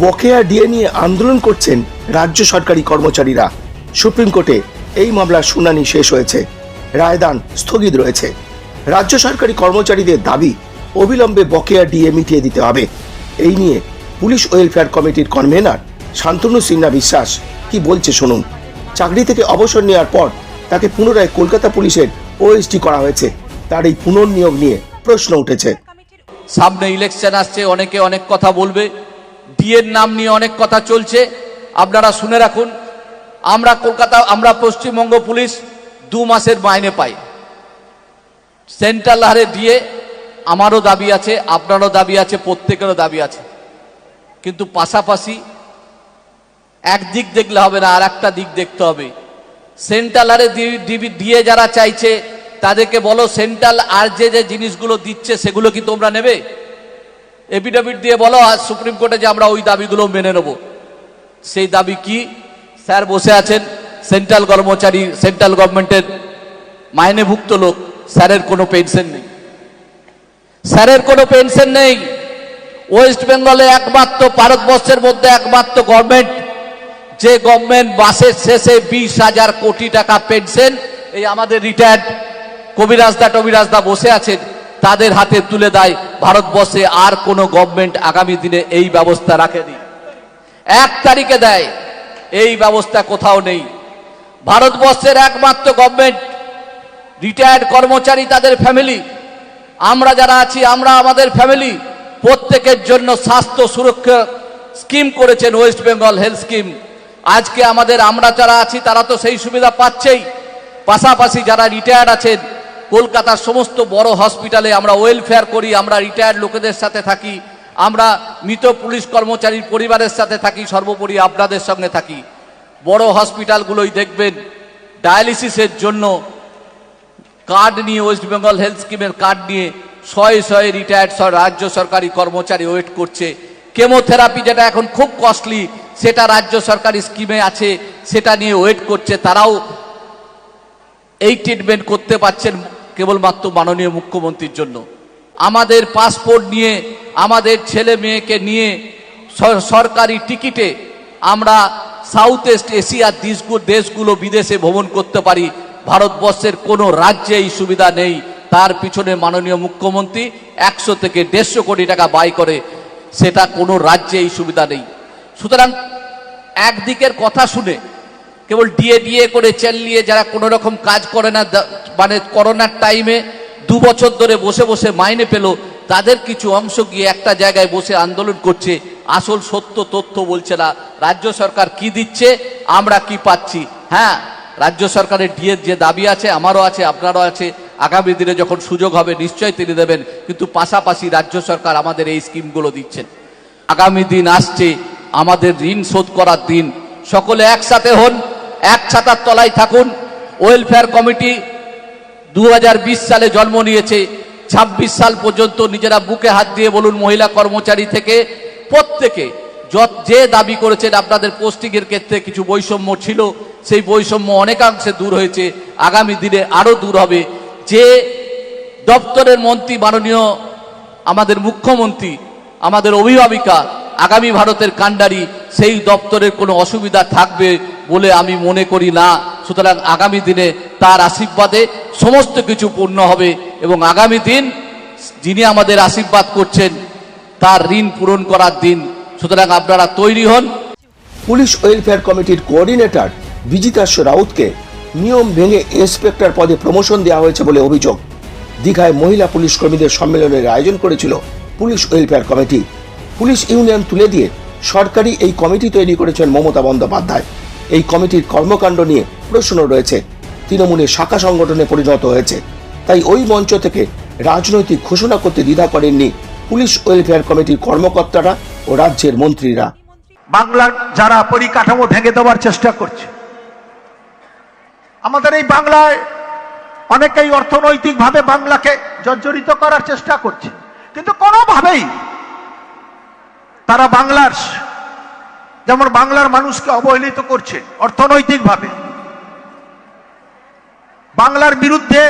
বকেয়া ডিএ নিয়ে আন্দোলন করছেন রাজ্য সরকারি কর্মচারীরা। সুপ্রিম কোর্টে এই মামলার শুনানি শেষ হয়েছে। রায়দান স্থগিত রয়েছে। রাজ্য সরকারি কর্মচারীদের দাবি, অবিলম্বে বকেয়া ডিএ মিটিয়ে দিতে হবে। এই নিয়ে পুলিশ ওয়েলফেয়ার কমিটির কনভেনার শান্তনু সিনহা বিশ্বাস কি বলছে শুনুন। চাকরি থেকে অবসর নেওয়ার পর তাকে পুনরায় কলকাতা পুলিশের ওএসডি করা হয়েছে। তার এই পুনর্নিয়োগ নিয়ে প্রশ্ন উঠেছে। সামনে ইলেকশন আসছে, অনেকে অনেক কথা বলবে। ডিএর নাম নিয়ে অনেক কথা চলছে। আপনারা শুনে রাখুন, আমরা কলকাতা, আমরা পশ্চিমবঙ্গ পুলিশ দু মাসের মাইনে পাই। সেন্ট্রাল হারে ডিএ আমারও দাবি আছে, আপনারও দাবি আছে, প্রত্যেকেরও দাবি আছে। কিন্তু পাশাপাশি একদিক দেখলে হবে না, আর একটা দিক দেখতে হবে। সেন্ট্রাল আরে ডিএ যারা চাইছে, তাদেরকে বলো, সেন্ট্রাল আর যে যে জিনিসগুলো দিচ্ছে, সেগুলো কি তোমরা নেবে? এফিডেভিট দিয়ে বলো, আজ সুপ্রিম কোর্টে যে আমরা ওই দাবিগুলো মেনে নেব। সেই দাবি কি? স্যার বসে আছেন সেন্ট্রাল কর্মচারী সেন্ট্রাল গভর্নমেন্টের মাইনেভুক্ত লোক। স্যারের কোনো পেনশন নেই। স্যারের কোনো পেনশন নেই। ওয়েস্ট বেঙ্গলে একমাত্র, ভারতবর্ষের মধ্যে একমাত্র গভর্নমেন্ট যে গভর্নমেন্ট মাসের শেষে বিশ হাজার কোটি টাকা পেনশন এই আমাদের রিটায়ার্ড কবিরাজদা টবিরাজদা বসে আছেন। তাদের হাতে তুলে দেয়, ভারতবর্ষে আর কোনো গভর্নমেন্ট আগামী দিনে এই ব্যবস্থা রাখেনি। এক তারিখে দেয়, এই ব্যবস্থা কোথাও নেই। ভারতবর্ষের একমাত্র গভর্নমেন্ট রিটায়ার্ড কর্মচারী তাদের ফ্যামিলি আমরা যারা আছি, আমরা আমাদের ফ্যামিলি প্রত্যেকের জন্য স্বাস্থ্য সুরক্ষা স্কিম করেছেন ওয়েস্ট বেঙ্গল হেলথ স্কিম আজকে আমাদের আমরা যারা আছি, তারা তো সেই সুবিধা পাচ্ছেই। পাশাপাশি যারা রিটায়ার্ড আছেন কলকাতার সমস্ত বড় হসপিটালে আমরা ওয়েলফেয়ার করি, আমরা রিটায়ার্ড লোকেদের সাথে থাকি, আমরা মৃত পুলিশ কর্মচারীর পরিবারের সাথে থাকি, সর্বোপরি আপনাদের সঙ্গে থাকি। বড় হসপিটালগুলোই দেখবেন ডায়ালিসিসের জন্য কার্ড নিয়ে ওয়েস্ট বেঙ্গল হেলথ স্কিমের কার্ড নিয়ে শয়ে শয়ে রিটায়ার্ড রাজ্য সরকারি কর্মচারী ওয়েট করছে। কেমোথেরাপি যেটা এখন খুব কস্টলি সেটা রাজ্য সরকারি স্কিমে আছে, সেটা নিয়ে ওয়েট করছে। তারাও এই ট্রিটমেন্ট করতে পারছেন। কেবলমাত্র মাননীয় মুখ্যমন্ত্রীর জন্য। আমাদের পাসপোর্ট নিয়ে, আমাদের ছেলে মেয়েকে নিয়ে সর- সরকারি টিকিটে আমরা সাউথ ইস্ট এশিয়ার দেশগুলো দেশগুলো বিদেশে ভ্রমণ করতে পারি। ভারতবর্ষের কোনো রাজ্যে এই সুবিধা নেই। তার পিছনে মাননীয় মুখ্যমন্ত্রী একশো থেকে দেড়শো কোটি টাকা ব্যয় করে। সেটা কোনো রাজ্যে এই সুবিধা নেই। সুতরাং একদিকের কথা শুনে কেবল ডিএ ডিএ করে চেল্লিয়ে যারা কোনো রকম কাজ করে না মানে করোনার টাইমে দু বছর ধরে বসে বসে মাইনে পেল, তাদের কিছু অংশ গিয়ে একটা জায়গায় বসে আন্দোলন করছে। আসল সত্য তথ্য বলছে না, রাজ্য সরকার কি দিচ্ছে, আমরা কি পাচ্ছি? হ্যাঁ রাজ্য সরকারের ডিএর যে দাবি আছে, আমারও আছে, আপনারও আছে। আগামী দিনে যখন সুযোগ হবে, নিশ্চয়ই তিনি দেবেন। কিন্তু পাশাপাশি রাজ্য সরকার আমাদের এই স্কিমগুলো দিচ্ছেন। আগামী দিন আসছে, আমাদের ঋণ শোধ করার দিন। সকলে একসাথে হন এক ছাতার তলায় থাকুন। ওয়েলফেয়ার কমিটি দু হাজার বিশ সালে জন্ম নিয়েছে। ২৬ সাল পর্যন্ত নিজেরা বুকে হাত দিয়ে বলুন, মহিলা কর্মচারী থেকে প্রত্যেকে যত যে দাবি করেছেন, আপনাদের পোস্টিংয়ের ক্ষেত্রে কিছু বৈষম্য ছিল। সেই বৈষম্য অনেকাংশে দূর হয়েছে। আগামী দিনে আরও দূর হবে। যে দপ্তরের মন্ত্রী, মাননীয় আমাদের মুখ্যমন্ত্রী, আমাদের অভিভাবিকা আগামী ভারতের কাণ্ডারি সেই দপ্তরের কোনো অসুবিধা থাকবে বলে আমি মনে করি না। সুতরাং আগামী দিনে তার আশীর্বাদে সমস্ত কিছু পূর্ণ হবে এবং আগামী দিন যিনি আমাদের আশীর্বাদ করছেন, তার ঋণ পূরণ করার দিন। সুতরাং আপনারা তৈরি হন। পুলিশ ওয়েলফেয়ার কমিটির কোঅর্ডিনেটর বিজিতাস্য রাউতকে নিয়ম ভেঙে ইন্সপেক্টর পদে প্রমোশন দেওয়া হয়েছে বলে অভিযোগ। দীঘায় মহিলা পুলিশ কর্মীদের সম্মেলনের আয়োজন করেছিল police welfare committee. Police union তুলে দিয়ে সরকারি এই কমিটি তৈরি করেছেন মমতা বন্দ্যোপাধ্যায়। এই কমিটির কর্মকাণ্ড নিয়ে প্রশ্ন রয়েছে। তৃণমূলের শাখা সংগঠনে পরিণত হয়েছে। তাই ওই মঞ্চ থেকে রাজনৈতিক ঘোষণা করতে দ্বিধা করেননি পুলিশ ওয়েলফেয়ার কমিটির কর্মকর্তারা ও রাজ্যের মন্ত্রীরা। বাংলার যারা পরিকাঠামো ভেঙে দেওয়ার চেষ্টা করছে, আমাদের এই বাংলায় অনেকেই অর্থনৈতিকভাবে বাংলাকে জর্জরিত করার চেষ্টা করছে। কিন্তু কোনোভাবেই তারা বাংলার, যেমন বাংলার মানুষকে অবহেলিত করছে অর্থনৈতিকভাবে। বাংলার বিরুদ্ধে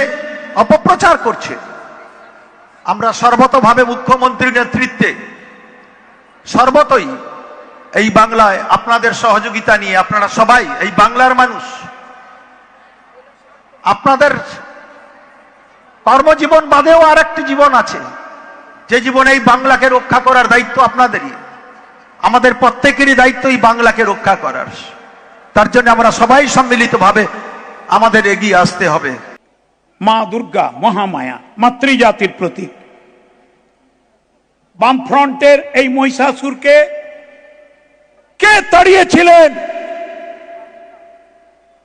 অপপ্রচার করছে। আমরা সর্বতভাবে মুখ্যমন্ত্রীর নেতৃত্বে সর্বতই এই বাংলায় আপনাদের সহযোগিতা নিয়ে আপনারা সবাই এই বাংলার মানুষ। আপনাদের কর্মজীবন বাদেও আর একটি জীবন আছে। যে জীবনে এই বাংলাকে রক্ষা করার দায়িত্ব আপনাদেরই। আমাদের প্রত্যেকেরই দায়িত্ব এই বাংলাকে রক্ষা করার। তার জন্য আমরা সবাই সম্মিলিতভাবে আমাদের এগিয়ে আসতে হবে। মা দুর্গা, মহামায়া, মাতৃজাতির প্রতীক। বামফ্রন্টের এই মহিষাসুরকে কে তাড়িয়েছিলেন?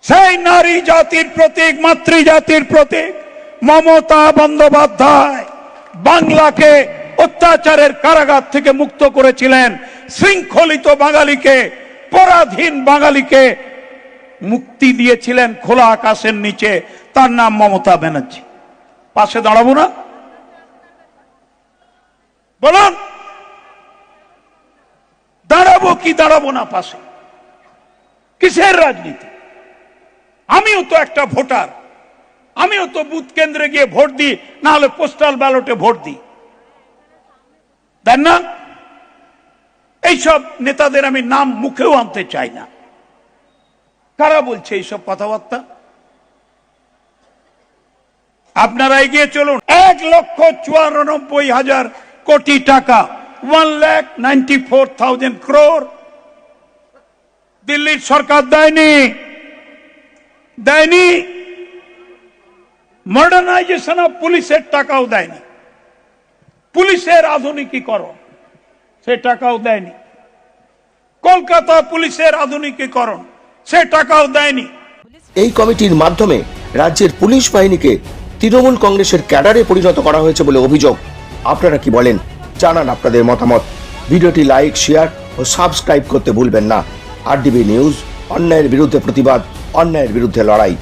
সেই নারী জাতির প্রতীক, মাতৃজাতির প্রতীক মমতা বন্দ্যোপাধ্যায়, বাংলাকে অত্যাচারের কারাগার থেকে মুক্ত করেছিলেন শৃঙ্খলিত বাঙালিকে, পরাধীন বাঙালিকে মুক্তি দিয়েছিলেন খোলা আকাশের নিচে। তার নাম মমতা ব্যানার্জি। পাশে দাঁড়াবো না? বলুন, দাঁড়াবো কি দাঁড়াবো না পাশে? কিসের রাজনীতি? আমিও তো একটা ভোটার। আমিও তো বুথ কেন্দ্রে গিয়ে ভোট দিই, না হলে পোস্টাল ব্যালটে ভোট দিই। দেন না? এইসব নেতাদের আমি নাম মুখেও আনতে চাই না। কারা বলছে এইসব কথাবার্তা? আপনারা এগিয়ে চলুন। এক লক্ষ চুয়ানব্বই হাজার কোটি টাকা one lakh ninety four thousand crore দিল্লির সরকার দেয়নি। দেয়নি। মডার্নাইজেশন অফ পুলিশের টাকাও দেয়নি। পুলিশের আধুনিকীকরণ। সে টাকাও দেয়নি। কলকাতা পুলিশের আধুনিকীকরণ। সে টাকাও দেয়নি। এই কমিটির মাধ্যমে রাজ্যের পুলিশ বাহিনীকে তৃণমূল কংগ্রেসের ক্যাডারে পরিণত করা হয়েছে বলে অভিযোগ। আপনারা কি বলেন? জানান আপনাদের মতামত। ভিডিওটি লাইক, শেয়ার ও সাবস্ক্রাইব করতে ভুলবেন না। আর নিউজ, অন্যায়ের বিরুদ্ধে প্রতিবাদ, অন্যায়ের বিরুদ্ধে লড়াই।